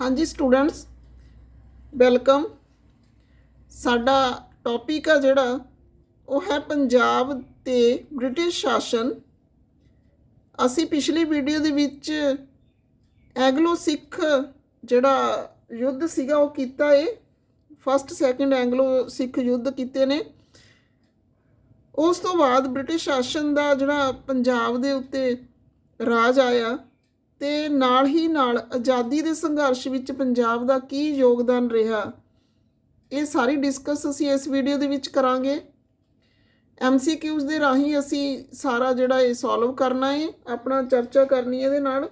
ਹਾਂਜੀ students welcome ਸਾਡਾ topic ਆ ਜਿਹੜਾ, ਉਹ ਹੈ ਪੰਜਾਬ ਤੇ ਬ੍ਰਿਟਿਸ਼ ਸ਼ਾਸਨ। ਅਸੀਂ ਪਿਛਲੀ ਵੀਡੀਓ ਦੇ ਵਿੱਚ ਐਂਗਲੋ ਸਿੱਖ ਜਿਹੜਾ ਯੁੱਧ ਸੀਗਾ, ਉਹ ਕੀਤਾ ਏ। ਫਸਟ ਸੈਕੰਡ ਐਂਗਲੋ ਸਿੱਖ ਯੁੱਧ ਕੀਤੇ ਨੇ। ਉਸ ਤੋਂ ਬਾਅਦ ਬ੍ਰਿਟਿਸ਼ ਸ਼ਾਸਨ ਦਾ ਜਿਹੜਾ ਪੰਜਾਬ ਦੇ ਉੱਤੇ ਰਾਜ ਆਇਆ। ਤੇ ਨਾਲ ਹੀ ਨਾਲ ਆਜ਼ਾਦੀ ਦੇ ਸੰਘਰਸ਼ ਵਿੱਚ ਪੰਜਾਬ ਦਾ ਕੀ ਯੋਗਦਾਨ ਰਿਹਾ, ਇਹ ਸਾਰੀ ਡਿਸਕਸ ਅਸੀਂ ਇਸ ਵੀਡੀਓ ਦੇ ਵਿੱਚ ਕਰਾਂਗੇ। ਐਮਸੀਕਿਊਜ਼ ਦੇ ਰਾਹੀਂ ਅਸੀਂ ਸਾਰਾ ਜਿਹੜਾ ਇਹ ਸੋਲਵ ਕਰਨਾ ਹੈ ਆਪਣਾ ਚਰਚਾ ਕਰਨੀ ਇਹਦੇ ਨਾਲ।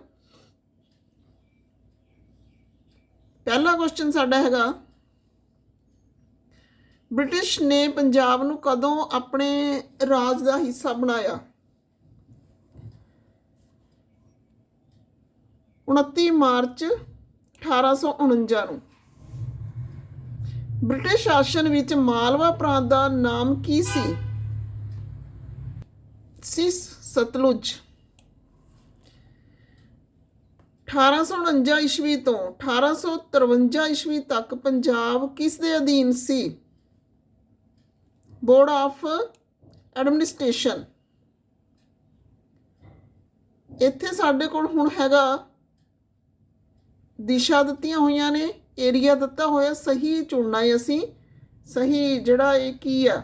ਪਹਿਲਾ ਕੁਐਸਚਨ ਸਾਡਾ ਹੈਗਾ, ਬ੍ਰਿਟਿਸ਼ ਨੇ ਪੰਜਾਬ ਨੂੰ ਕਦੋਂ ਆਪਣੇ ਰਾਜ ਦਾ ਹਿੱਸਾ ਬਣਾਇਆ? 29 ਮਾਰਚ 1849 ਨੂੰ। ਬ੍ਰਿਟਿਸ਼ ਸ਼ਾਸਨ ਵਿੱਚ ਮਾਲਵਾ ਪ੍ਰਾਂਤ ਦਾ ਨਾਮ ਕੀ ਸੀ? ਸਿਸ ਸਤਲੁਜ। 1849 ਈਸਵੀ ਤੋਂ 1853 ਈਸਵੀ ਤੱਕ ਪੰਜਾਬ ਕਿਸ ਦੇ ਅਧੀਨ ਸੀ? Board of administration. ਇੱਥੇ ਸਾਡੇ ਕੋਲ ਹੁਣ ਹੈਗਾ ਦਿਸ਼ਾ ਦਿੱਤੀਆਂ ਹੋਈਆਂ ਨੇ, ਏਰੀਆ ਦਿੱਤਾ ਹੋਇਆ, ਸਹੀ ਚੁਣਨਾ ਹੈ ਅਸੀਂ, ਸਹੀ ਜਿਹੜਾ ਇਹ ਕੀ ਆ?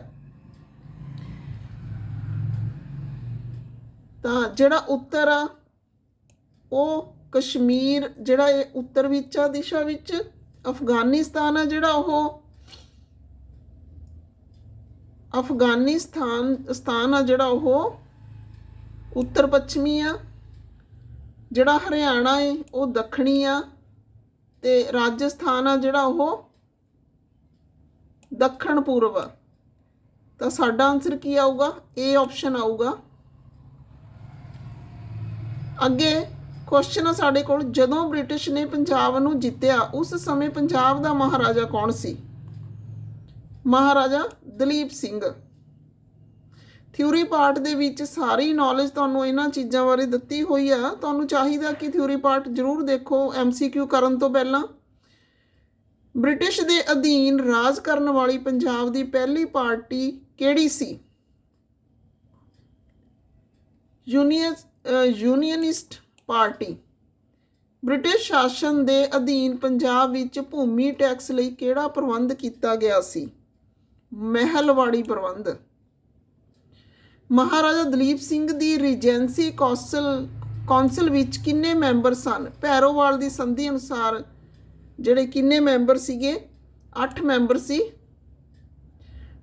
ਤਾਂ ਜਿਹੜਾ ਉੱਤਰ ਆ, ਉਹ ਕਸ਼ਮੀਰ, ਜਿਹੜਾ ਇਹ ਉੱਤਰ ਵਿੱਚ ਆ, ਦਿਸ਼ਾ ਵਿੱਚ, ਅਫਗਾਨਿਸਤਾਨ ਆ ਜਿਹੜਾ ਉਹ, ਅਫਗਾਨਿਸਤਾਨ, ਸਥਾਨ ਆ ਜਿਹੜਾ ਉਹ ਉੱਤਰ ਪੱਛਮੀ ਆ, ਜਿਹੜਾ ਹਰਿਆਣਾ ਹੈ, ਉਹ ਦੱਖਣੀ ਆ ਤੇ ਰਾਜਸਥਾਨ ਆ ਜਿਹੜਾ ਉਹ ਦੱਖਣ ਪੂਰਬ। ਆ ਤਾਂ ਸਾਡਾ ਆਨਸਰ ਕੀ ਆਊਗਾ? ਏ ਆਪਸ਼ਨ ਆਊਗਾ। ਅੱਗੇ ਕੁਐਸਚਨ ਆ ਸਾਡੇ ਕੋਲ, ਜਦੋਂ ਬ੍ਰਿਟਿਸ਼ ਨੇ ਪੰਜਾਬ ਨੂੰ ਜਿੱਤਿਆ, ਉਸ ਸਮੇਂ ਪੰਜਾਬ ਦਾ ਮਹਾਰਾਜਾ ਕੌਣ ਸੀ? ਮਹਾਰਾਜਾ ਦਲੀਪ ਸਿੰਘ। ਥਿਊਰੀ ਪਾਰਟ ਦੇ ਵਿੱਚ ਸਾਰੀ ਨੌਲੇਜ ਤੁਹਾਨੂੰ ਇਹਨਾਂ ਚੀਜ਼ਾਂ ਬਾਰੇ ਦਿੱਤੀ ਹੋਈ ਆ। ਤੁਹਾਨੂੰ ਚਾਹੀਦਾ ਕਿ ਥਿਊਰੀ ਪਾਰਟ ਜ਼ਰੂਰ ਦੇਖੋ ਐਮਸੀਕਿਊ ਕਰਨ ਤੋਂ ਪਹਿਲਾਂ। ਬ੍ਰਿਟਿਸ਼ ਦੇ ਅਧੀਨ ਰਾਜ ਕਰਨ ਵਾਲੀ ਪੰਜਾਬ ਦੀ ਪਹਿਲੀ ਪਾਰਟੀ ਕਿਹੜੀ ਸੀ? Union unionist party. ਬ੍ਰਿਟਿਸ਼ ਸ਼ਾਸਨ ਦੇ ਅਧੀਨ ਪੰਜਾਬ ਵਿੱਚ ਭੂਮੀ ਟੈਕਸ ਲਈ ਕਿਹੜਾ ਪ੍ਰਬੰਧ ਕੀਤਾ ਗਿਆ ਸੀ? ਮਹਿਲਵਾੜੀ ਪ੍ਰਬੰਧ। ਮਹਾਰਾਜਾ ਦਲੀਪ ਸਿੰਘ ਦੀ ਰੀਜੈਂਸੀ ਕੌਂਸਲ ਕੌਂਸਲ ਵਿੱਚ ਕਿੰਨੇ ਮੈਂਬਰ ਸਨ? ਭੈਰੋਵਾਲ ਦੀ ਸੰਧੀ ਅਨੁਸਾਰ ਜਿਹੜੇ ਕਿੰਨੇ ਮੈਂਬਰ ਸੀਗੇ? 8 ਮੈਂਬਰ ਸੀ।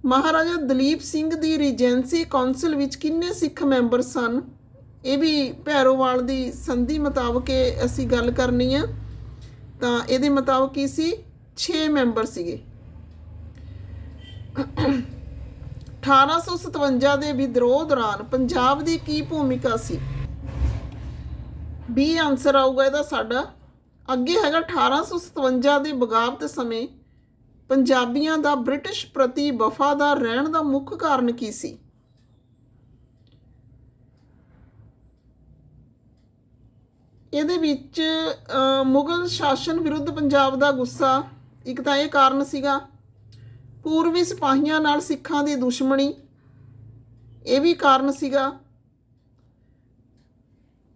ਮਹਾਰਾਜਾ ਦਲੀਪ ਸਿੰਘ ਦੀ ਰੀਜੈਂਸੀ ਕੌਂਸਲ ਵਿੱਚ ਕਿੰਨੇ ਸਿੱਖ ਮੈਂਬਰ ਸਨ? ਇਹ ਵੀ ਭੈਰੋਵਾਲ ਦੀ ਸੰਧੀ ਮੁਤਾਬਕ ਅਸੀਂ ਗੱਲ ਕਰਨੀ ਆ। ਤਾਂ ਇਹਦੇ ਮੁਤਾਬਕ ਕੀ ਸੀ? 6 ਮੈਂਬਰ ਸੀਗੇ। 1857 ਦੇ ਵਿਦਰੋਹ ਦੌਰਾਨ ਪੰਜਾਬ ਦੀ ਕੀ ਭੂਮਿਕਾ ਸੀ? ਬੀ ਆਨਸਰ ਆਊਗਾ ਇਹਦਾ ਸਾਡਾ। ਅੱਗੇ ਹੈਗਾ 1857 ਦੇ ਬਗਾਵਤ ਸਮੇਂ ਪੰਜਾਬੀਆਂ ਦਾ ਬ੍ਰਿਟਿਸ਼ ਪ੍ਰਤੀ ਵਫਾਦਾਰ ਰਹਿਣ ਦਾ ਮੁੱਖ ਕਾਰਨ ਕੀ ਸੀ? ਇਹਦੇ ਵਿੱਚ ਮੁਗਲ ਸ਼ਾਸਨ ਵਿਰੁੱਧ ਪੰਜਾਬ ਦਾ ਗੁੱਸਾ ਇੱਕ ਤਾਂ ਇਹ ਕਾਰਨ ਸੀਗਾ ਪੂਰਬੀ ਸਿਪਾਹੀਆਂ ਨਾਲ ਸਿੱਖਾਂ ਦੀ ਦੁਸ਼ਮਣੀ। ਇਹ ਵੀ ਕਾਰਨ ਸੀਗਾ।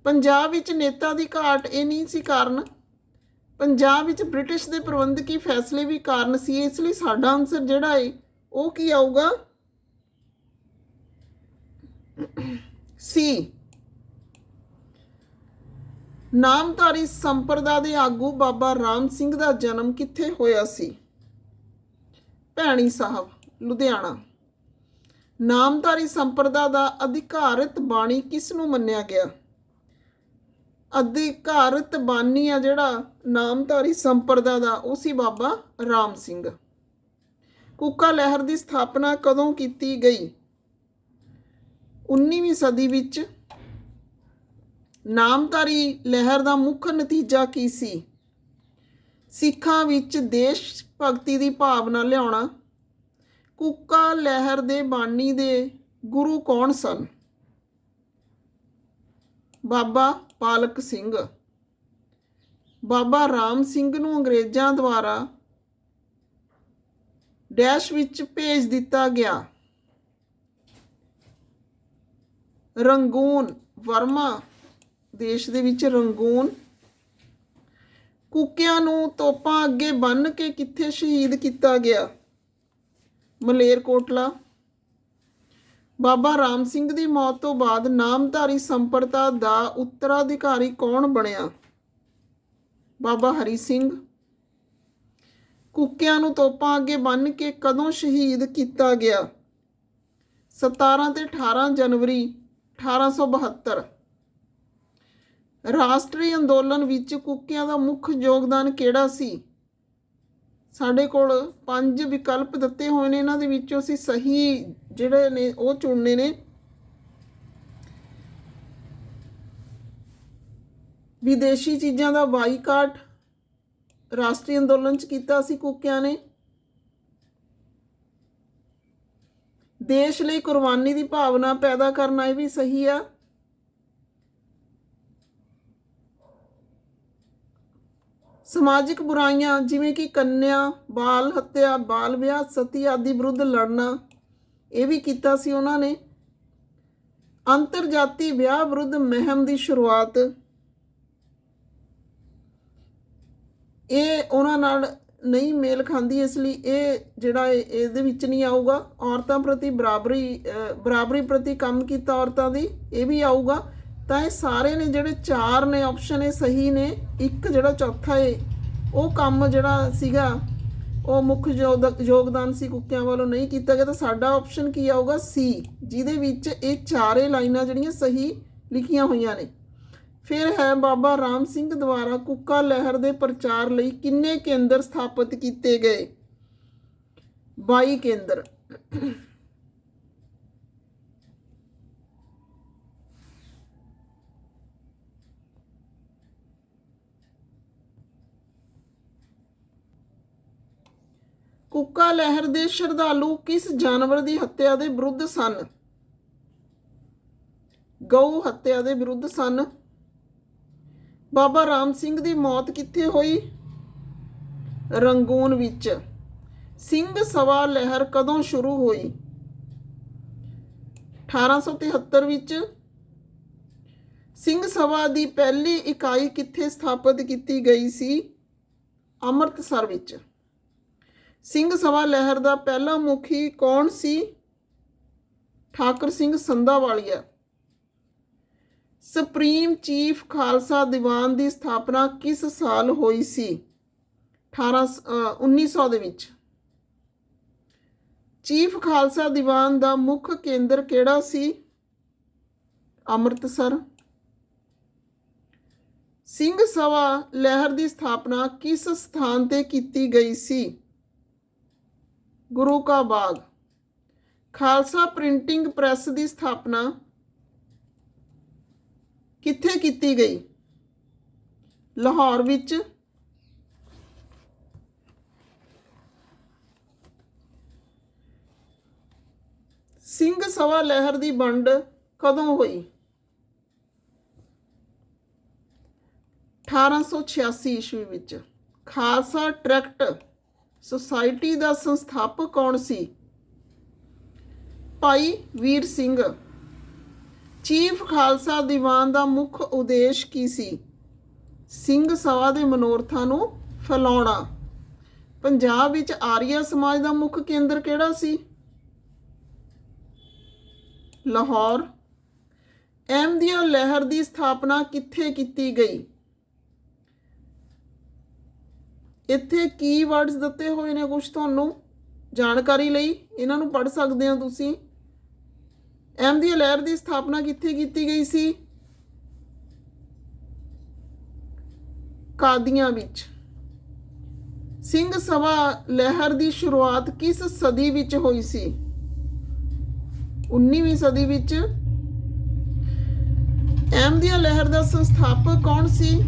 ਪੰਜਾਬ ਵਿੱਚ ਨੇਤਾ ਦੀ ਘਾਟ ਇਹ ਨਹੀਂ ਸੀ ਕਾਰਨ। ਪੰਜਾਬ ਵਿੱਚ ਬ੍ਰਿਟਿਸ਼ ਦੇ ਪ੍ਰਬੰਧਕੀ ਫੈਸਲੇ ਵੀ ਕਾਰਨ ਸੀ। ਇਸ ਲਈ ਸਾਡਾ ਆਨਸਰ ਜਿਹੜਾ ਹੈ ਉਹ ਕੀ ਆਊਗਾ? ਸੀ ਨਾਮਧਾਰੀ ਸੰਪਰਦਾ ਦੇ ਆਗੂ ਬਾਬਾ ਰਾਮ ਸਿੰਘ ਦਾ ਜਨਮ ਕਿੱਥੇ ਹੋਇਆ ਸੀ? ਭੈਣੀ ਸਾਹਿਬ, ਲੁਧਿਆਣਾ। ਨਾਮਧਾਰੀ ਸੰਪਰਦਾ ਦਾ ਅਧਿਕਾਰਿਤ ਬਾਣੀ ਕਿਸ ਨੂੰ ਮੰਨਿਆ ਗਿਆ? ਅਧਿਕਾਰਿਤ ਬਾਣੀ ਆ ਜਿਹੜਾ ਨਾਮਧਾਰੀ ਸੰਪਰਦਾ ਦਾ, ਉਹ ਸੀ ਬਾਬਾ ਰਾਮ ਸਿੰਘ। ਕੁੱਕਾ ਲਹਿਰ ਦੀ ਸਥਾਪਨਾ ਕਦੋਂ ਕੀਤੀ ਗਈ? 19ਵੀਂ ਸਦੀ ਵਿੱਚ। ਨਾਮਧਾਰੀ ਲਹਿਰ ਦਾ ਮੁੱਖ ਨਤੀਜਾ ਕੀ ਸੀ? ਸਿੱਖਾਂ ਵਿੱਚ ਦੇਸ਼ ਭਗਤੀ ਦੀ ਭਾਵਨਾ ਲਿਆਉਣਾ। ਕੁੱਕਾ ਲਹਿਰ ਦੇ ਬਾਣੀ ਦੇ ਗੁਰੂ ਕੌਣ ਸਨ? ਬਾਬਾ ਪਾਲਕ ਸਿੰਘ। ਬਾਬਾ ਰਾਮ ਸਿੰਘ ਨੂੰ ਅੰਗਰੇਜ਼ਾਂ ਦੁਆਰਾ ਡੈਸ਼ ਵਿੱਚ ਭੇਜ ਦਿੱਤਾ ਗਿਆ। ਰੰਗੂਨ, ਵਰਮਾ, ਦੇਸ਼ ਦੇ ਵਿੱਚ ਰੰਗੂਨ ਕੁੱਕਿਆਂ ਨੂੰ ਤੋਪਾਂ ਅੱਗੇ ਬੰਨ ਕੇ ਕਿੱਥੇ ਸ਼ਹੀਦ ਕੀਤਾ ਗਿਆ? ਮਲੇਰਕੋਟਲਾ ਬਾਬਾ ਰਾਮ ਸਿੰਘ ਦੀ ਮੌਤ ਤੋਂ ਬਾਅਦ ਨਾਮਧਾਰੀ ਸੰਪਰਦਾ ਦਾ ਉੱਤਰਾਧਿਕਾਰੀ ਕੌਣ ਬਣਿਆ? ਬਾਬਾ ਹਰੀ ਸਿੰਘ। ਕੁੱਕਿਆਂ ਨੂੰ ਤੋਪਾਂ ਅੱਗੇ ਬੰਨ ਕੇ ਕਦੋਂ ਸ਼ਹੀਦ ਕੀਤਾ ਗਿਆ? 17 ਤੇ 18 ਜਨਵਰੀ 1872 ਰਾਸ਼ਟਰੀ ਅੰਦੋਲਨ ਵਿੱਚ ਕੁੱਕਿਆਂ ਦਾ ਮੁੱਖ ਯੋਗਦਾਨ ਕਿਹੜਾ ਸੀ? ਸਾਡੇ ਕੋਲ ਪੰਜ ਵਿਕਲਪ ਦਿੱਤੇ ਹੋਏ ਨੇ, ਇਹਨਾਂ ਦੇ ਵਿੱਚੋਂ ਅਸੀਂ ਸਹੀ ਜਿਹੜੇ ਨੇ, ਉਹ ਚੁਣਨੇ ਨੇ। ਵਿਦੇਸ਼ੀ ਚੀਜ਼ਾਂ ਦਾ ਬਾਈਕਾਟ, ਰਾਸ਼ਟਰੀ ਅੰਦੋਲਨ ਚ ਕੀਤਾ ਸੀ ਕੁੱਕਿਆਂ ਨੇ। ਦੇਸ਼ ਲਈ ਕੁਰਬਾਨੀ ਦੀ ਭਾਵਨਾ ਪੈਦਾ ਕਰਨਾ ਇਹ ਵੀ ਸਹੀ ਆ। ਸਮਾਜਿਕ ਬੁਰਾਈਆਂ ਜਿਵੇਂ ਕਿ ਕੰਨਿਆ, ਬਾਲ ਹੱਤਿਆ, ਬਾਲ ਵਿਆਹ, ਸਤੀ ਆਦਿ ਵਿਰੁੱਧ ਲੜਨਾ, ਇਹ ਵੀ ਕੀਤਾ ਸੀ ਉਹਨਾਂ ਨੇ। ਅੰਤਰ ਜਾਤੀ ਵਿਆਹ ਵਿਰੁੱਧ ਮਹਿਮ ਦੀ ਸ਼ੁਰੂਆਤ। ਇਹ ਉਹਨਾਂ ਨਾਲ ਨਹੀਂ ਮੇਲ ਖਾਂਦੀ, ਇਸ ਲਈ ਇਹ ਜਿਹੜਾ ਇਹਦੇ ਵਿੱਚ ਨਹੀਂ ਆਊਗਾ। ਔਰਤਾਂ ਪ੍ਰਤੀ ਬਰਾਬਰੀ ਬਰਾਬਰੀ ਪ੍ਰਤੀ ਕੰਮ ਕੀਤਾ ਔਰਤਾਂ ਦੀ, ਇਹ ਵੀ ਆਊਗਾ। ਤਾਂ ਇਹ ਸਾਰੇ ਨੇ ਜਿਹੜੇ ਚਾਰ ਨੇ ਆਪਸ਼ਨ ਇਹ ਸਹੀ ਨੇ, ਇੱਕ ਜਿਹੜਾ ਚੌਥਾ ਏ, ਉਹ ਕੰਮ ਜਿਹੜਾ ਸੀਗਾ, ਉਹ ਮੁੱਖ ਯੋਗਦ- ਯੋਗਦਾਨ ਸੀ ਕੁੱਕਿਆਂ ਵੱਲੋਂ ਨਹੀਂ ਕੀਤਾ ਗਿਆ, ਤਾਂ ਸਾਡਾ ਆਪਸ਼ਨ ਕੀ ਆਊਗਾ? ਸੀ ਜਿਹਦੇ ਵਿੱਚ ਇਹ ਚਾਰੇ ਲਾਈਨਾਂ ਜਿਹੜੀਆਂ ਸਹੀ ਲਿਖੀਆਂ ਹੋਈਆਂ ਨੇ। ਫਿਰ ਹੈ ਬਾਬਾ ਰਾਮ ਸਿੰਘ ਦੁਆਰਾ ਕੁੱਕਾ ਲਹਿਰ ਦੇ ਪ੍ਰਚਾਰ ਲਈ ਕਿੰਨੇ ਕੇਂਦਰ ਸਥਾਪਿਤ ਕੀਤੇ ਗਏ? 22 ਕੇਂਦਰ। ਕੁੱਕਾ ਲਹਿਰ ਦੇ ਸ਼ਰਧਾਲੂ ਕਿਸ ਜਾਨਵਰ ਦੀ ਹੱਤਿਆ ਦੇ ਵਿਰੁੱਧ ਸਨ? ਗਊ ਹੱਤਿਆ ਦੇ ਵਿਰੁੱਧ ਸਨ। ਬਾਬਾ ਰਾਮ ਸਿੰਘ ਦੀ ਮੌਤ ਕਿੱਥੇ ਹੋਈ? ਰੰਗੂਨ ਵਿੱਚ। ਸਿੰਘ ਸਭਾ ਲਹਿਰ ਕਦੋਂ ਸ਼ੁਰੂ ਹੋਈ? 1873 ਵਿੱਚ। ਸਿੰਘ ਸਭਾ ਦੀ ਪਹਿਲੀ ਇਕਾਈ ਕਿੱਥੇ ਸਥਾਪਿਤ ਕੀਤੀ ਗਈ ਸੀ? ਅੰਮ੍ਰਿਤਸਰ ਵਿੱਚ। ਸਿੰਘ ਸਭਾ ਲਹਿਰ ਦਾ ਪਹਿਲਾ ਮੁਖੀ ਕੌਣ ਸੀ? ਠਾਕਰ ਸਿੰਘ ਸੰਧਾਵਾਲੀਆ। ਸੁਪਰੀਮ ਚੀਫ ਖਾਲਸਾ ਦੀਵਾਨ ਦੀ ਸਥਾਪਨਾ ਕਿਸ ਸਾਲ ਹੋਈ ਸੀ? 18 ਅ, 1900 ਦੇ ਵਿੱਚ। ਚੀਫ ਖਾਲਸਾ ਦੀਵਾਨ ਦਾ ਮੁੱਖ ਕੇਂਦਰ ਕਿਹੜਾ ਸੀ? ਅੰਮ੍ਰਿਤਸਰ। ਸਿੰਘ ਸਭਾ ਲਹਿਰ ਦੀ ਸਥਾਪਨਾ ਕਿਸ ਸਥਾਨ ਤੇ ਕੀਤੀ ਗਈ ਸੀ? ਗੁਰੂ ਕਾ ਬਾਗ। ਖਾਲਸਾ ਪ੍ਰਿੰਟਿੰਗ ਪ੍ਰੈਸ ਦੀ ਸਥਾਪਨਾ ਕਿੱਥੇ ਕੀਤੀ ਗਈ? ਲਾਹੌਰ ਵਿੱਚ। ਸਿੰਘ ਸਭਾ ਲਹਿਰ ਦੀ ਵੰਡ ਕਦੋਂ ਹੋਈ? 1886 ਈਸਵੀ ਵਿੱਚ। ਖਾਲਸਾ ਟਰੈਕਟ ਸੁਸਾਇਟੀ ਦਾ ਸੰਸਥਾਪਕ ਕੌਣ ਸੀ? ਭਾਈ ਵੀਰ ਸਿੰਘ। ਚੀਫ ਖਾਲਸਾ ਦੀਵਾਨ ਦਾ ਮੁੱਖ ਉਦੇਸ਼ ਕੀ ਸੀ? ਸਿੰਘ ਸਭਾ ਦੇ ਮਨੋਰਥਾਂ ਨੂੰ ਫੈਲਾਉਣਾ। ਪੰਜਾਬ ਵਿੱਚ ਆਰੀਆ ਸਮਾਜ ਦਾ ਮੁੱਖ ਕੇਂਦਰ ਕਿਹੜਾ ਸੀ? ਲਾਹੌਰ। ਐਮ ਅਹਿਮਦੀਆ ਲਹਿਰ ਦੀ ਸਥਾਪਨਾ ਕਿੱਥੇ ਕੀਤੀ ਗਈ? ਇੱਥੇ ਕੀਵਰਡਸ ਦਿੱਤੇ ਹੋਏ ਨੇ ਕੁਝ ਤੁਹਾਨੂੰ ਜਾਣਕਾਰੀ ਲਈ। ਇਹਨਾਂ ਨੂੰ ਪੜ੍ਹ ਸਕਦੇ ਹੋ ਤੁਸੀਂ। ਅਹਿਮਦੀਆ ਲਹਿਰ ਦੀ ਸਥਾਪਨਾ ਕਿੱਥੇ ਕੀਤੀ ਗਈ ਸੀ? ਕਾਦੀਆਂ ਵਿੱਚ। ਸਿੰਘ ਸਭਾ ਲਹਿਰ ਦੀ ਸ਼ੁਰੂਆਤ ਕਿਸ ਸਦੀ ਵਿੱਚ ਹੋਈ ਸੀ? 19ਵੀਂ ਸਦੀ ਵਿੱਚ। ਅਹਿਮਦੀਆ ਲਹਿਰ ਦਾ ਸੰਸਥਾਪਕ ਕੌਣ ਸੀ?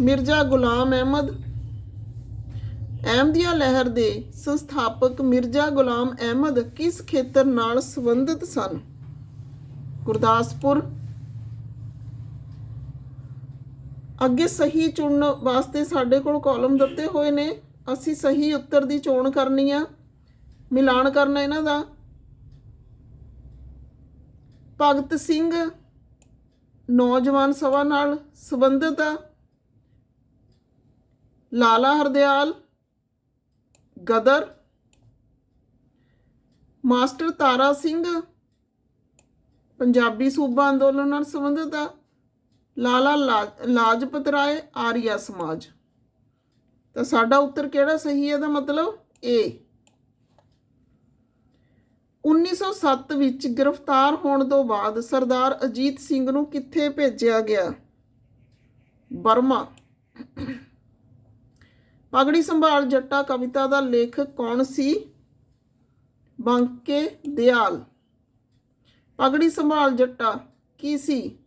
ਮਿਰਜ਼ਾ ਗੁਲਾਮ ਅਹਿਮਦ ਅਹਿਮਦੀਆ ਲਹਿਰ ਦੇ ਸੰਸਥਾਪਕ ਮਿਰਜ਼ਾ ਗੁਲਾਮ ਅਹਿਮਦ ਕਿਸ ਖੇਤਰ ਨਾਲ ਸੰਬੰਧਿਤ ਸਨ? ਗੁਰਦਾਸਪੁਰ। ਅੱਗੇ ਸਹੀ ਚੁਣਨ ਵਾਸਤੇ ਸਾਡੇ ਕੋਲ ਕਾਲਮ ਦਿੱਤੇ ਹੋਏ ਨੇ। ਅਸੀਂ ਸਹੀ ਉੱਤਰ ਦੀ ਚੋਣ ਕਰਨੀ ਆ। ਮਿਲਾਨ ਕਰਨਾ ਇਹਨਾਂ ਦਾ। ਭਗਤ ਸਿੰਘ ਨੌਜਵਾਨ ਸਭਾ ਨਾਲ ਸੰਬੰਧਿਤ ਆ। ਲਾਲਾ ਹਰਦਿਆਲ, ਗਦਰ, ਮਾਸਟਰ ਤਾਰਾ ਸਿੰਘ, ਪੰਜਾਬੀ ਸੂਬਾ ਅੰਦੋਲਨ ਨਾਲ ਸੰਬੰਧਿਤ ਆ। ਲਾਲਾ ਲਾ- ਲਾਜਪਤ ਰਾਏ, ਆਰੀਆ ਸਮਾਜ। ਤਾਂ ਸਾਡਾ ਉੱਤਰ ਕਿਹੜਾ ਸਹੀ ਹੈ? ਦਾ ਮਤਲਬ ਏ 1907 ਵਿੱਚ ਗ੍ਰਿਫਤਾਰ ਹੋਣ ਤੋਂ ਬਾਅਦ ਸਰਦਾਰ ਅਜੀਤ ਸਿੰਘ ਨੂੰ ਕਿੱਥੇ ਭੇਜਿਆ ਗਿਆ? ਬਰਮਾ। ਪਗੜੀ ਸੰਭਾਲ ਜੱਟਾ ਕਵਿਤਾ ਦਾ ਲੇਖਕ ਕੌਣ ਸੀ? ਬੰਕੇ ਦਿਆਲ। ਪਗੜੀ ਸੰਭਾਲ ਜੱਟਾ ਕੀ ਸੀ?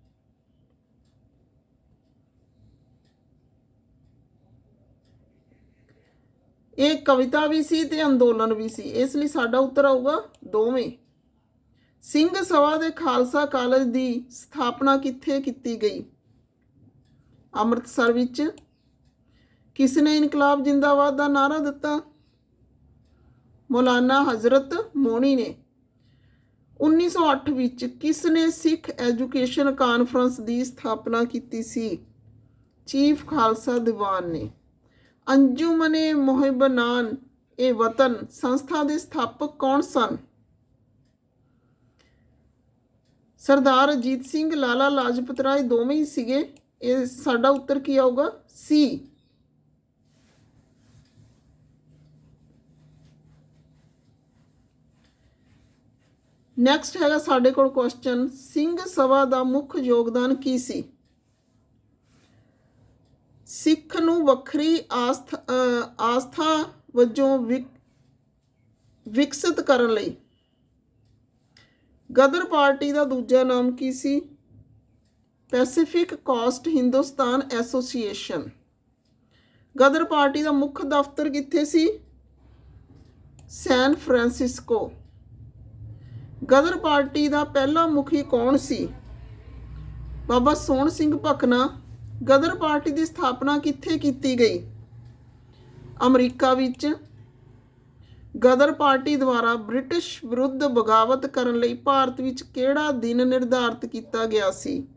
ਇਹ ਕਵਿਤਾ ਵੀ ਸੀ ਤੇ ਅੰਦੋਲਨ ਵੀ ਸੀ। ਇਸ ਲਈ ਸਾਡਾ ਉੱਤਰ ਆਊਗਾ ਦੋਵੇਂ। ਸਿੰਘ ਸਭਾ ਦੇ ਖਾਲਸਾ ਕਾਲਜ ਦੀ ਸਥਾਪਨਾ ਕਿੱਥੇ ਕੀਤੀ ਗਈ? ਅੰਮ੍ਰਿਤਸਰ ਵਿੱਚ ਕਿਸ ਨੇ ਇਨਕਲਾਬ ਜਿੰਦਾਬਾਦ ਦਾ ਨਾਰਾ ਦਿੱਤਾ? ਮੌਲਾਨਾ ਹਜ਼ਰਤ ਮੋਣੀ ਨੇ। 1908 ਵਿੱਚ ਕਿਸ ਨੇ ਸਿੱਖ ਐਜੂਕੇਸ਼ਨ ਕਾਨਫਰੰਸ ਦੀ ਸਥਾਪਨਾ ਕੀਤੀ ਸੀ? ਚੀਫ ਖਾਲਸਾ ਦੀਵਾਨ ਨੇ। ਅੰਜੁਮਨੇ ਮੁਹਿਬਨਾਨ ਇਹ ਵਤਨ ਸੰਸਥਾ ਦੇ ਸਥਾਪਕ ਕੌਣ ਸਨ? ਸਰਦਾਰ ਅਜੀਤ ਸਿੰਘ, ਲਾਲਾ ਲਾਜਪਤ ਰਾਏ ਦੋਵੇਂ ਹੀ ਸੀਗੇ। ਇਹ ਸਾਡਾ ਉੱਤਰ ਕੀ ਆਊਗਾ? ਸੀ। ਨੈਕਸਟ ਹੈਗਾ ਸਾਡੇ ਕੋਲ ਕੁਐਸਚਨ ਸਿੰਘ ਸਭਾ ਦਾ ਮੁੱਖ ਯੋਗਦਾਨ ਕੀ ਸੀ? ਸਿੱਖ ਨੂੰ ਵੱਖਰੀ ਆਸਥਾ ਆਸਥਾ ਵਜੋਂ ਵਿਕਸਿਤ ਕਰਨ ਲਈ। ਗਦਰ ਪਾਰਟੀ ਦਾ ਦੂਜਾ ਨਾਮ ਕੀ ਸੀ? Pacific Coast Hindustan Association Ghadar party ਦਾ ਮੁੱਖ ਦਫ਼ਤਰ ਕਿੱਥੇ ਸੀ? ਸੈਨ ਫਰਾਂਸਿਸਕੋ ਗਦਰ ਪਾਰਟੀ ਦਾ ਪਹਿਲਾ ਮੁਖੀ ਕੌਣ ਸੀ? ਬਾਬਾ ਸੋਹਣ ਸਿੰਘ ਭਕਨਾ, ਗਦਰ ਪਾਰਟੀ ਦੀ ਸਥਾਪਨਾ ਕਿੱਥੇ ਕੀਤੀ ਗਈ? ਅਮਰੀਕਾ ਵਿੱਚ ਗਦਰ ਪਾਰਟੀ ਦੁਆਰਾ ਬ੍ਰਿਟਿਸ਼ ਵਿਰੁੱਧ ਬਗਾਵਤ ਕਰਨ ਲਈ ਭਾਰਤ ਵਿੱਚ ਕਿਹੜਾ ਦਿਨ ਨਿਰਧਾਰਤ ਕੀਤਾ ਗਿਆ ਸੀ?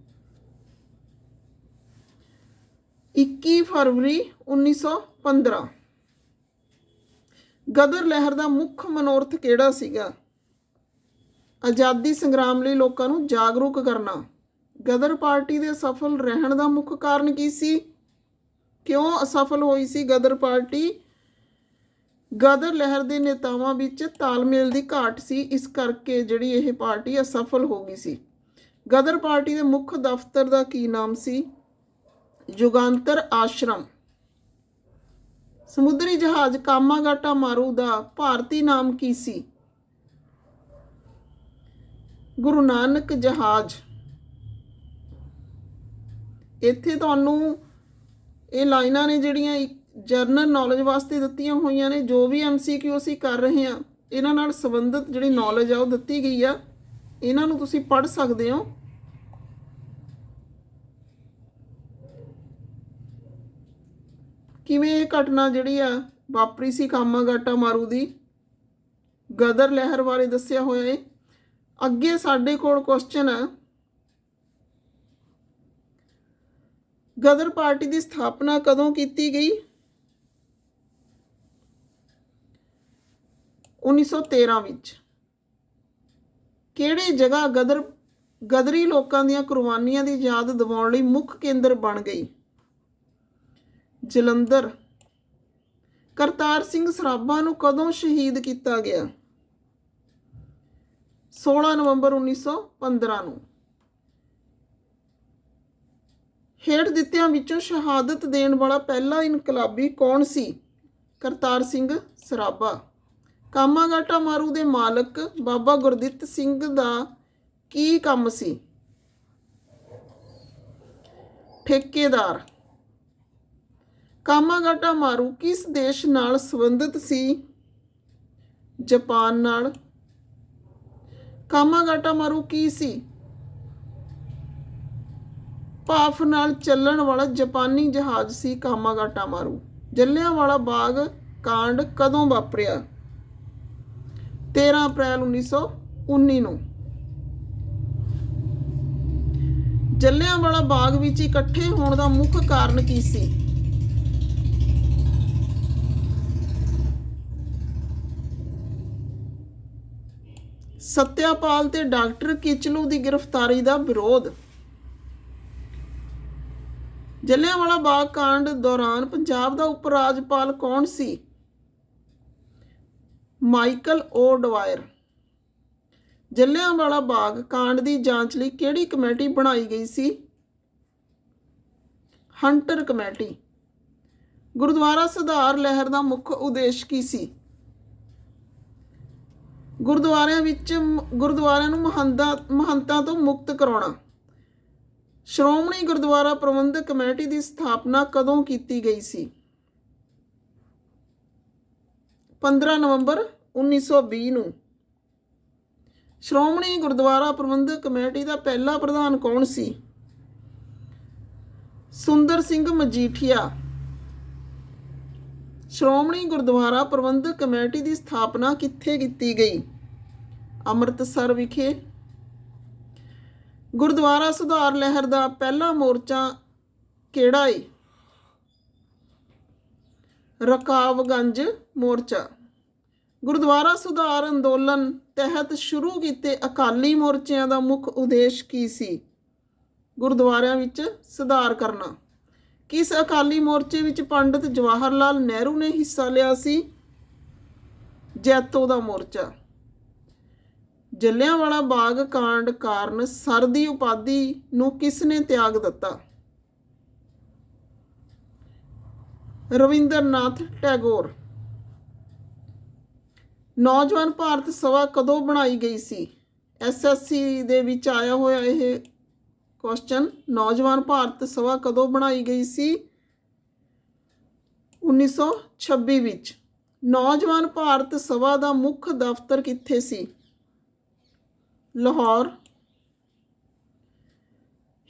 21 ਫਰਵਰੀ 1915 ਗਦਰ ਲਹਿਰ ਦਾ ਮੁੱਖ ਮਨੋਰਥ ਕਿਹੜਾ ਸੀਗਾ? ਆਜ਼ਾਦੀ ਸੰਗਰਾਮ ਲਈ ਲੋਕਾਂ ਨੂੰ ਜਾਗਰੂਕ ਕਰਨਾ। ਗਦਰ ਪਾਰਟੀ ਦੇ ਸਫਲ ਰਹਿਣ ਦਾ ਮੁੱਖ ਕਾਰਨ ਕੀ ਸੀ? ਕਿਉਂ ਅਸਫਲ ਹੋਈ ਸੀ ਗਦਰ ਪਾਰਟੀ? ਗਦਰ ਲਹਿਰ ਦੇ ਨੇਤਾਵਾਂ ਵਿੱਚ ਤਾਲਮੇਲ ਦੀ ਘਾਟ ਸੀ, ਇਸ ਕਰਕੇ ਜਿਹੜੀ ਇਹ ਪਾਰਟੀ ਅਸਫਲ ਹੋ ਗਈ ਸੀ। ਗਦਰ ਪਾਰਟੀ ਦੇ ਮੁੱਖ ਦਫ਼ਤਰ ਦਾ ਕੀ ਨਾਮ ਸੀ? ਯੁਗਾਂਤਰ ਆਸ਼ਰਮ। ਸਮੁੰਦਰੀ ਜਹਾਜ਼ ਕਾਮਾਗਾਟਾ ਮਾਰੂ ਦਾ ਭਾਰਤੀ ਨਾਮ ਕੀ ਸੀ? ਗੁਰੂ ਨਾਨਕ ਜਹਾਜ਼। ਇੱਥੇ ਤੁਹਾਨੂੰ ਇਹ ਲਾਈਨਾਂ ਨੇ ਜਿਹੜੀਆਂ ਜਰਨਲ ਨੌਲੇਜ ਵਾਸਤੇ ਦਿੱਤੀਆਂ ਹੋਈਆਂ ਨੇ, ਜੋ ਵੀ ਐਮਸੀਕਿਊ ਅਸੀਂ ਕਰ ਰਹੇ ਹਾਂ, ਇਹਨਾਂ ਨਾਲ ਸੰਬੰਧਿਤ ਜਿਹੜੀ ਨੌਲੇਜ ਆ ਉਹ ਦਿੱਤੀ ਗਈ ਆ। ਇਹਨਾਂ ਨੂੰ ਤੁਸੀਂ ਪੜ੍ਹ ਸਕਦੇ ਹੋ। ਕਿਵੇਂ ਇਹ ਘਟਨਾ ਜਿਹੜੀ ਆ, ਵਾਪਰੀ ਸੀ ਕਾਮਾਗਾਟਾ ਮਾਰੂ ਦੀ? ਗਦਰ ਲਹਿਰ ਬਾਰੇ ਦੱਸਿਆ ਹੋਇਆ ਏ। ਅੱਗੇ ਸਾਡੇ ਕੋਲ ਕੁਐਸਚਨ ਹੈ। ਗਦਰ ਪਾਰਟੀ ਦੀ ਸਥਾਪਨਾ ਕਦੋਂ ਕੀਤੀ ਗਈ? 1913 ਵਿੱਚ। ਕਿਹੜੀ ਜਗ੍ਹਾ ਗਦਰ, ਗਦਰੀ ਲੋਕਾਂ ਦੀਆਂ ਕੁਰਬਾਨੀਆਂ ਦੀ ਯਾਦ ਦਿਵਾਉਣ ਲਈ ਮੁੱਖ ਕੇਂਦਰ ਬਣ ਗਈ? ਜਲੰਧਰ। ਕਰਤਾਰ ਸਿੰਘ ਸਰਾਭਾ ਨੂੰ ਕਦੋਂ ਸ਼ਹੀਦ ਕੀਤਾ ਗਿਆ? 16 ਨਵੰਬਰ 1915 ਨੂੰ। ਹੇਠ ਦਿੱਤਿਆਂ ਵਿੱਚੋਂ ਸ਼ਹਾਦਤ ਦੇਣ ਵਾਲਾ ਪਹਿਲਾ ਇਨਕਲਾਬੀ ਕੌਣ ਸੀ? ਕਰਤਾਰ ਸਿੰਘ ਸਰਾਭਾ। ਕਾਮਾਗਾਟਾ ਮਾਰੂ ਦੇ ਮਾਲਕ ਬਾਬਾ ਗੁਰਦਿੱਤ ਸਿੰਘ ਦਾ ਕੀ ਕੰਮ ਸੀ? ਠੇਕੇਦਾਰ। ਕਾਮਾਗਾਟਾ ਮਾਰੂ ਕਿਸ ਦੇਸ਼ ਨਾਲ ਸੰਬੰਧਿਤ ਸੀ? ਜਾਪਾਨ ਨਾਲ। ਕਾਮਾਗਾਟਾ ਮਾਰੂ ਕੀ ਸੀ? ਭਾਫ ਨਾਲ ਚੱਲਣ ਵਾਲਾ ਜਾਪਾਨੀ ਜਹਾਜ਼ ਸੀ ਕਾਮਾਗਾਟਾ ਮਾਰੂ। ਜੱਲਿਆਂਵਾਲਾ ਬਾਗ ਕਾਂਡ ਕਦੋਂ ਵਾਪਰਿਆ? 13 ਅਪ੍ਰੈਲ 1919 ਨੂੰ। ਜੱਲਿਆਂਵਾਲਾ ਬਾਗ ਵਿੱਚ ਇਕੱਠੇ ਹੋਣ ਦਾ ਮੁੱਖ ਕਾਰਨ ਕੀ ਸੀ? ਸਤਿਆਪਾਲ ਤੇ ਡਾਕਟਰ ਕਿਚਲੂ ਦੀ ਗ੍ਰਿਫਤਾਰੀ ਦਾ ਵਿਰੋਧ। ਜੱਲਿਆਂਵਾਲਾ ਬਾਗ ਕਾਂਡ ਦੌਰਾਨ ਪੰਜਾਬ ਦਾ ਉਪ ਰਾਜਪਾਲ ਕੌਣ ਸੀ? ਮਾਈਕਲ ਓ ਡਵਾਇਰ। ਜੱਲਿਆਂਵਾਲਾ ਬਾਗ ਕਾਂਡ ਦੀ ਜਾਂਚ ਲਈ ਕਿਹੜੀ ਕਮੇਟੀ ਬਣਾਈ ਗਈ ਸੀ? Hunter committee. ਗੁਰਦੁਆਰਾ ਸੁਧਾਰ ਲਹਿਰ ਦਾ ਮੁੱਖ ਉਦੇਸ਼ ਕੀ ਸੀ? ਗੁਰਦੁਆਰਿਆਂ ਵਿੱਚ ਗੁਰਦੁਆਰਿਆਂ ਨੂੰ ਮਹੰਤਾਂ ਮਹੰਤਾਂ ਤੋਂ ਮੁਕਤ ਕਰਾਉਣਾ। ਸ਼੍ਰੋਮਣੀ ਗੁਰਦੁਆਰਾ ਪ੍ਰਬੰਧਕ ਕਮੇਟੀ ਦੀ ਸਥਾਪਨਾ ਕਦੋਂ ਕੀਤੀ ਗਈ ਸੀ? 15 ਨਵੰਬਰ 1920 ਨੂੰ। ਸ਼੍ਰੋਮਣੀ ਗੁਰਦੁਆਰਾ ਪ੍ਰਬੰਧਕ ਕਮੇਟੀ ਦਾ ਪਹਿਲਾ ਪ੍ਰਧਾਨ ਕੌਣ ਸੀ? ਸੁੰਦਰ ਸਿੰਘ ਮਜੀਠੀਆ। ਸ਼੍ਰੋਮਣੀ ਗੁਰਦੁਆਰਾ ਪ੍ਰਬੰਧਕ ਕਮੇਟੀ ਦੀ ਸਥਾਪਨਾ ਕਿੱਥੇ ਕੀਤੀ ਗਈ? ਅੰਮ੍ਰਿਤਸਰ ਵਿਖੇ। ਗੁਰਦੁਆਰਾ ਸੁਧਾਰ ਲਹਿਰ ਦਾ ਪਹਿਲਾ ਮੋਰਚਾ ਕਿਹੜਾ ਏ? ਰਕਾਵਗੰਜ ਮੋਰਚਾ। ਗੁਰਦੁਆਰਾ ਸੁਧਾਰ ਅੰਦੋਲਨ ਤਹਿਤ ਸ਼ੁਰੂ ਕੀਤੇ ਅਕਾਲੀ ਮੋਰਚਿਆਂ ਦਾ ਮੁੱਖ ਉਦੇਸ਼ ਕੀ ਸੀ? ਗੁਰਦੁਆਰਿਆਂ ਵਿੱਚ ਸੁਧਾਰ ਕਰਨਾ। ਕਿਸ ਅਕਾਲੀ ਮੋਰਚੇ ਵਿੱਚ ਪੰਡਿਤ ਜਵਾਹਰ ਲਾਲ ਨਹਿਰੂ ਨੇ ਹਿੱਸਾ ਲਿਆ ਸੀ? ਜੈਤੋ ਦਾ ਮੋਰਚਾ। ਜੱਲਿਆਂਵਾਲਾ ਬਾਗ ਕਾਂਡ ਕਾਰਨ ਸਰ ਦੀ ਉਪਾਧੀ ਨੂੰ ਕਿਸ ਨੇ ਤਿਆਗ ਦਿੱਤਾ? ਰਵਿੰਦਰਨਾਥ ਟੈਗੋਰ। ਨੌਜਵਾਨ ਭਾਰਤ ਸਭਾ ਕਦੋਂ ਬਣਾਈ ਗਈ ਸੀ? ਐਸਐਸਸੀ ਦੇ ਵਿੱਚ ਆਇਆ ਹੋਇਆ ਇਹ ਕੁਐਸਚਨ ਨੌਜਵਾਨ ਭਾਰਤ ਸਭਾ ਕਦੋਂ ਬਣਾਈ ਗਈ ਸੀ? 1926 ਵਿੱਚ। ਨੌਜਵਾਨ ਭਾਰਤ ਸਭਾ ਦਾ ਮੁੱਖ ਦਫ਼ਤਰ ਕਿੱਥੇ ਸੀ? ਲਾਹੌਰ,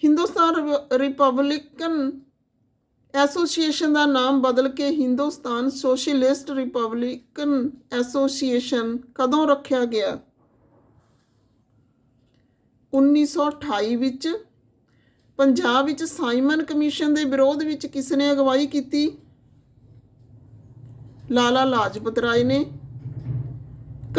ਹਿੰਦੁਸਤਾਨ ਰਿਪਬਲਿਕਨ ਐਸੋਸੀਏਸ਼ਨ ਦਾ ਨਾਮ ਬਦਲ ਕੇ ਹਿੰਦੁਸਤਾਨ ਸੋਸ਼ਲਿਸਟ ਰਿਪਬਲਿਕਨ ਐਸੋਸੀਏਸ਼ਨ ਕਦੋਂ ਰੱਖਿਆ ਗਿਆ? 1928 ਵਿੱਚ ਪੰਜਾਬ ਵਿੱਚ ਸਾਈਮਨ ਕਮਿਸ਼ਨ ਦੇ ਵਿਰੋਧ ਵਿੱਚ ਕਿਸ ਨੇ ਅਗਵਾਈ ਕੀਤੀ? ਲਾਲਾ ਲਾਜਪਤ ਰਾਏ ਨੇ।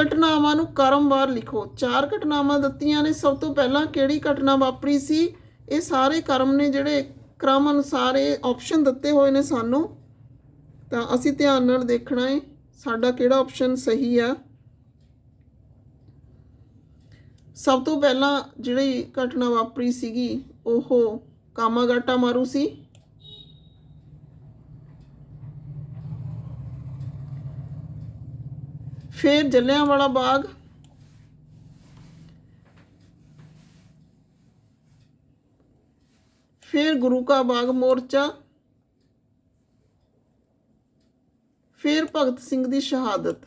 ਘਟਨਾਵਾਂ ਨੂੰ ਕਰਮਵਾਰ ਲਿਖੋ। ਚਾਰ ਘਟਨਾਵਾਂ ਦਿੱਤੀਆਂ ਨੇ। ਸਭ ਤੋਂ ਪਹਿਲਾਂ ਕਿਹੜੀ ਘਟਨਾ ਵਾਪਰੀ ਸੀ? ਇਹ ਸਾਰੇ ਕਰਮ ਨੇ ਜਿਹੜੇ ਕ੍ਰਮ ਅਨੁਸਾਰ ਇਹ ਆਪਸ਼ਨ ਦਿੱਤੇ ਹੋਏ ਨੇ ਸਾਨੂੰ। ਤਾਂ ਅਸੀਂ ਧਿਆਨ ਨਾਲ ਦੇਖਣਾ ਹੈ ਸਾਡਾ ਕਿਹੜਾ ਆਪਸ਼ਨ ਸਹੀ ਆ। ਸਭ ਤੋਂ ਪਹਿਲਾਂ ਜਿਹੜੀ ਘਟਨਾ ਵਾਪਰੀ ਸੀਗੀ ਉਹ ਕਾਮਾਗਾਟਾ ਮਾਰੂ ਸੀ ਫਿਰ ਜੱਲਿਆਂਵਾਲਾ ਬਾਗ ਫਿਰ ਗੁਰੂ ਕਾ ਬਾਗ ਮੋਰਚਾ ਫਿਰ ਭਗਤ ਸਿੰਘ ਦੀ ਸ਼ਹਾਦਤ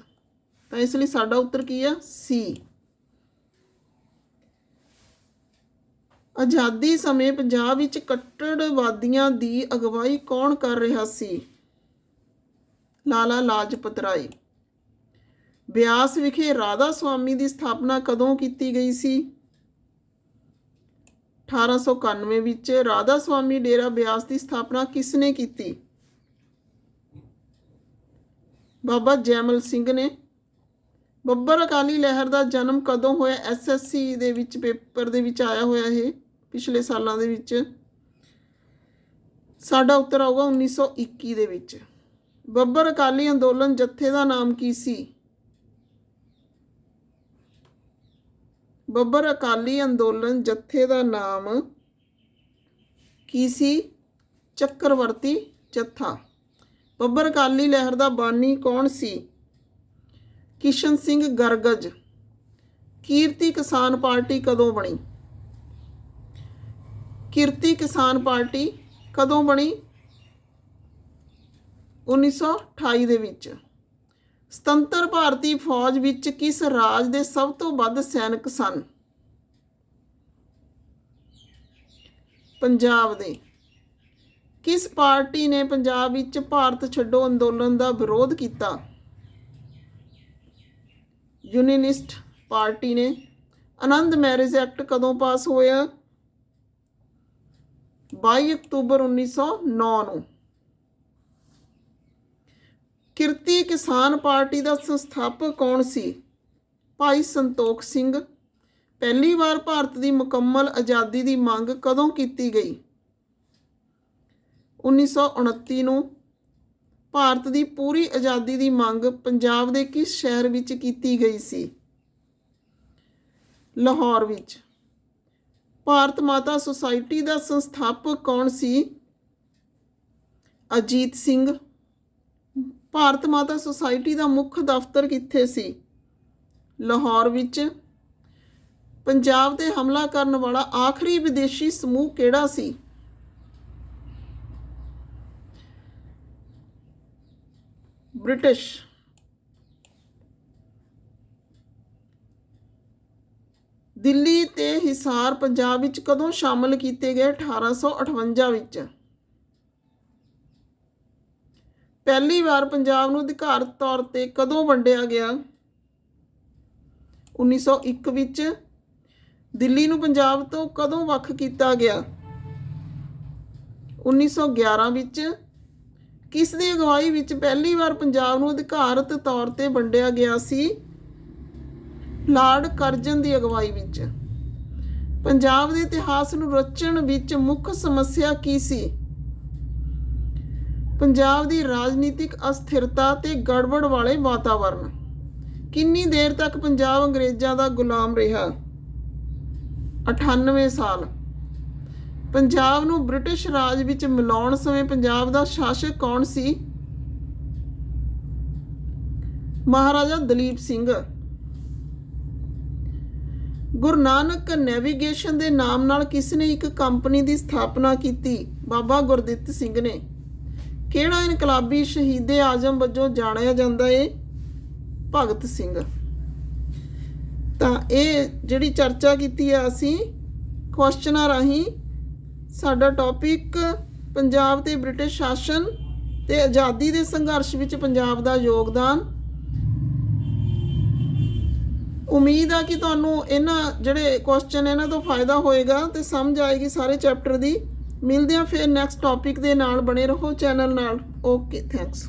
ਤਾਂ ਇਸ ਲਈ ਸਾਡਾ ਉੱਤਰ ਕੀ ਆ? ਸੀ ਆਜ਼ਾਦੀ ਸਮੇਂ ਪੰਜਾਬ ਵਿੱਚ ਕੱਟੜਵਾਦੀਆਂ ਦੀ ਅਗਵਾਈ ਕੌਣ ਕਰ ਰਿਹਾ ਸੀ? ਲਾਲਾ ਲਾਜਪਤ ਰਾਏ। ਬਿਆਸ ਵਿਖੇ ਰਾਧਾ ਸੁਆਮੀ ਦੀ ਸਥਾਪਨਾ ਕਦੋਂ ਕੀਤੀ ਗਈ ਸੀ? 1891 ਵਿੱਚ ਰਾਧਾ ਸੁਆਮੀ ਡੇਰਾ ਬਿਆਸ ਦੀ ਸਥਾਪਨਾ ਕਿਸ ਨੇ ਕੀਤੀ? ਬਾਬਾ ਜੈਮਲ ਸਿੰਘ ਨੇ। ਬੱਬਰ ਅਕਾਲੀ ਲਹਿਰ ਦਾ ਜਨਮ ਕਦੋਂ ਹੋਇਆ? ਐਸਐਸਸੀ ਦੇ ਵਿੱਚ ਪੇਪਰ ਦੇ ਵਿੱਚ ਆਇਆ ਹੋਇਆ ਇਹ। ਪਿਛਲੇ ਸਾਲਾਂ ਦੇ ਵਿੱਚ। ਸਾਡਾ ਉੱਤਰ ਆਊਗਾ 1921 ਦੇ ਵਿੱਚ। ਬੱਬਰ ਅਕਾਲੀ ਅੰਦੋਲਨ ਜੱਥੇ ਦਾ ਨਾਮ ਕੀ ਸੀ? ਬੱਬਰ ਅਕਾਲੀ ਅੰਦੋਲਨ ਜੱਥੇ ਦਾ ਨਾਮ ਕੀ ਸੀ? ਚੱਕਰਵਰਤੀ ਜੱਥਾ। ਬੱਬਰ ਅਕਾਲੀ ਲਹਿਰ ਦਾ ਬਾਨੀ ਕੌਣ ਸੀ? ਕਿਸ਼ਨ ਸਿੰਘ ਗਰਗਜ। ਕੀਰਤੀ ਕਿਸਾਨ ਪਾਰਟੀ ਕਦੋਂ ਬਣੀ? ਕਿਰਤੀ ਕਿਸਾਨ ਪਾਰਟੀ ਕਦੋਂ ਬਣੀ? 1928 ਦੇ ਵਿੱਚ। ਸੁਤੰਤਰ ਭਾਰਤੀ ਫੌਜ ਵਿੱਚ ਕਿਸ ਰਾਜ ਦੇ ਸਭ ਤੋਂ ਵੱਧ ਸੈਨਿਕ ਸਨ? ਪੰਜਾਬ ਦੇ। ਕਿਸ ਪਾਰਟੀ ਨੇ ਪੰਜਾਬ ਵਿੱਚ ਭਾਰਤ ਛੱਡੋ ਅੰਦੋਲਨ ਦਾ ਵਿਰੋਧ ਕੀਤਾ? ਯੂਨੀਨਿਸਟ ਪਾਰਟੀ ਨੇ। ਆਨੰਦ ਮੈਰਿਜ ਐਕਟ ਕਦੋਂ ਪਾਸ ਹੋਇਆ? 22 ਅਕਤੂਬਰ 1909 ਨੂੰ ਕਿਰਤੀ ਕਿਸਾਨ ਪਾਰਟੀ ਦਾ ਸੰਸਥਾਪਕ ਕੌਣ ਸੀ? ਭਾਈ ਸੰਤੋਖ ਸਿੰਘ। ਪਹਿਲੀ ਵਾਰ ਭਾਰਤ ਦੀ ਮੁਕੰਮਲ ਆਜ਼ਾਦੀ ਦੀ ਮੰਗ ਕਦੋਂ ਕੀਤੀ ਗਈ? 1929 ਨੂੰ। ਭਾਰਤ ਦੀ ਪੂਰੀ ਆਜ਼ਾਦੀ ਦੀ ਮੰਗ ਪੰਜਾਬ ਦੇ ਕਿਸ ਸ਼ਹਿਰ ਵਿੱਚ ਕੀਤੀ ਗਈ ਸੀ? ਲਾਹੌਰ ਵਿੱਚ। ਭਾਰਤ ਮਾਤਾ ਸੁਸਾਇਟੀ ਦਾ ਸੰਸਥਾਪਕ ਕੌਣ ਸੀ? ਅਜੀਤ ਸਿੰਘ। ਭਾਰਤ ਮਾਤਾ ਸੁਸਾਇਟੀ ਦਾ ਮੁੱਖ ਦਫ਼ਤਰ ਕਿੱਥੇ ਸੀ? ਲਾਹੌਰ ਵਿੱਚ। ਪੰਜਾਬ ਤੇ ਹਮਲਾ ਕਰਨ ਵਾਲਾ ਆਖਰੀ ਵਿਦੇਸ਼ੀ ਸਮੂਹ ਕਿਹੜਾ ਸੀ? ਬ੍ਰਿਟਿਸ਼। ਦਿੱਲੀ ਤੇ ਹਿਸਾਰ ਪੰਜਾਬ ਵਿੱਚ ਕਦੋਂ ਸ਼ਾਮਲ ਕੀਤੇ ਗਏ 1858 ਵਿੱਚ? ਪਹਿਲੀ ਵਾਰ ਪੰਜਾਬ ਨੂੰ ਅਧਿਕਾਰਤ ਤੌਰ ਤੇ ਕਦੋਂ ਵੰਡਿਆ ਗਿਆ? 1901 ਵਿੱਚ ਦਿੱਲੀ ਨੂੰ ਪੰਜਾਬ ਤੋਂ ਕਦੋਂ ਵੱਖ ਕੀਤਾ ਗਿਆ? 1911 ਵਿੱਚ ਕਿਸ ਦੀ ਅਗਵਾਈ ਵਿੱਚ ਪਹਿਲੀ ਵਾਰ ਪੰਜਾਬ ਨੂੰ ਅਧਿਕਾਰਤ ਤੌਰ ਤੇ ਵੰਡਿਆ ਗਿਆ ਸੀ? ਲਾਰਡ ਕਰਜਨ ਦੀ ਅਗਵਾਈ ਵਿੱਚ। ਪੰਜਾਬ ਦੇ ਇਤਿਹਾਸ ਨੂੰ ਰਚਣ ਵਿੱਚ ਮੁੱਖ ਸਮੱਸਿਆ ਕੀ ਸੀ? ਪੰਜਾਬ ਦੀ ਰਾਜਨੀਤਿਕ ਅਸਥਿਰਤਾ ਤੇ ਗੜਬੜ ਵਾਲੇ ਵਾਤਾਵਰਣ ਕਿੰਨੀ ਦੇਰ ਤੱਕ ਪੰਜਾਬ ਅੰਗਰੇਜ਼ਾਂ ਦਾ ਗੁਲਾਮ ਰਿਹਾ? 98 ਸਾਲ। ਪੰਜਾਬ ਨੂੰ ਬ੍ਰਿਟਿਸ਼ ਰਾਜ ਵਿੱਚ ਮਿਲਾਉਣ ਸਮੇਂ ਪੰਜਾਬ ਦਾ ਸ਼ਾਸਕ ਕੌਣ ਸੀ? ਮਹਾਰਾਜਾ ਦਲੀਪ ਸਿੰਘ। ਗੁਰੂ ਨਾਨਕ ਨੈਵੀਗੇਸ਼ਨ ਦੇ ਨਾਮ ਨਾਲ ਕਿਸ ਨੇ ਇੱਕ ਕੰਪਨੀ ਦੀ ਸਥਾਪਨਾ ਕੀਤੀ? ਬਾਬਾ ਗੁਰਦਿੱਤ ਸਿੰਘ ਨੇ। ਕਿਹੜਾ ਇਨਕਲਾਬੀ ਸ਼ਹੀਦੇ ਆਜ਼ਮ ਵਜੋਂ ਜਾਣਿਆ ਜਾਂਦਾ ਏ? ਭਗਤ ਸਿੰਘ। ਤਾਂ ਇਹ ਜਿਹੜੀ ਚਰਚਾ ਕੀਤੀ ਆ ਅਸੀਂ ਕੁਐਸਚਨਾਂ ਰਾਹੀਂ ਸਾਡਾ ਟੌਪਿਕ ਪੰਜਾਬ ਤੇ ਬ੍ਰਿਟਿਸ਼ ਸ਼ਾਸਨ ਤੇ ਆਜ਼ਾਦੀ ਦੇ ਸੰਘਰਸ਼ ਵਿੱਚ ਪੰਜਾਬ ਦਾ ਯੋਗਦਾਨ ਉਮੀਦ ਆ ਕਿ ਤੁਹਾਨੂੰ ਇਹਨਾਂ ਜਿਹੜੇ ਕੁਐਸਚਨ ਇਹਨਾਂ ਤੋਂ ਫਾਇਦਾ ਹੋਏਗਾ ਤੇ ਸਮਝ ਆਏਗੀ ਸਾਰੇ ਚੈਪਟਰ ਦੀ। ਮਿਲਦੇ ਆ ਫਿਰ ਨੈਕਸਟ ਟੌਪਿਕ ਦੇ ਨਾਲ, ਬਣੇ ਰਹੋ ਚੈਨਲ ਨਾਲ। Okay thanks